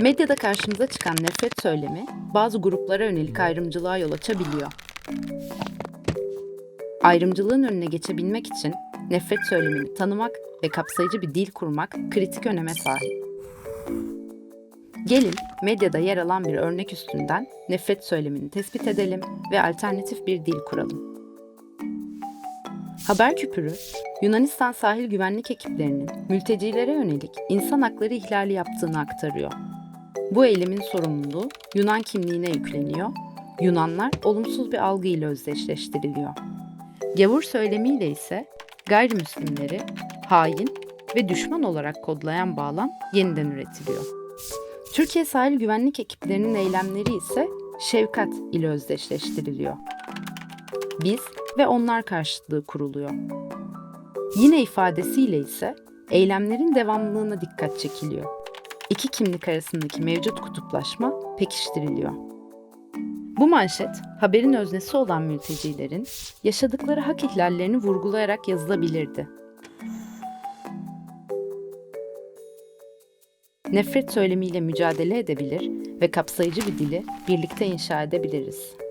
Medyada karşımıza çıkan nefret söylemi bazı gruplara yönelik ayrımcılığa yol açabiliyor. Ayrımcılığın önüne geçebilmek için nefret söylemini tanımak ve kapsayıcı bir dil kurmak kritik öneme sahip. Gelin medyada yer alan bir örnek üstünden nefret söylemini tespit edelim ve alternatif bir dil kuralım. Haber küpürü, Yunanistan sahil güvenlik ekiplerinin mültecilere yönelik insan hakları ihlali yaptığını aktarıyor. Bu eylemin sorumluluğu Yunan kimliğine yükleniyor, Yunanlar olumsuz bir algı ile özdeşleştiriliyor. Gavur söylemiyle ise gayrimüslimleri hain ve düşman olarak kodlayan bağlam yeniden üretiliyor. Türkiye sahil güvenlik ekiplerinin eylemleri ise şefkat ile özdeşleştiriliyor. Biz ve onlar karşıtlığı kuruluyor. Yine ifadesiyle ise eylemlerin devamlılığına dikkat çekiliyor. İki kimlik arasındaki mevcut kutuplaşma pekiştiriliyor. Bu manşet, haberin öznesi olan mültecilerin yaşadıkları hak ihlallerini vurgulayarak yazılabilirdi. Nefret söylemiyle mücadele edebilir ve kapsayıcı bir dili birlikte inşa edebiliriz.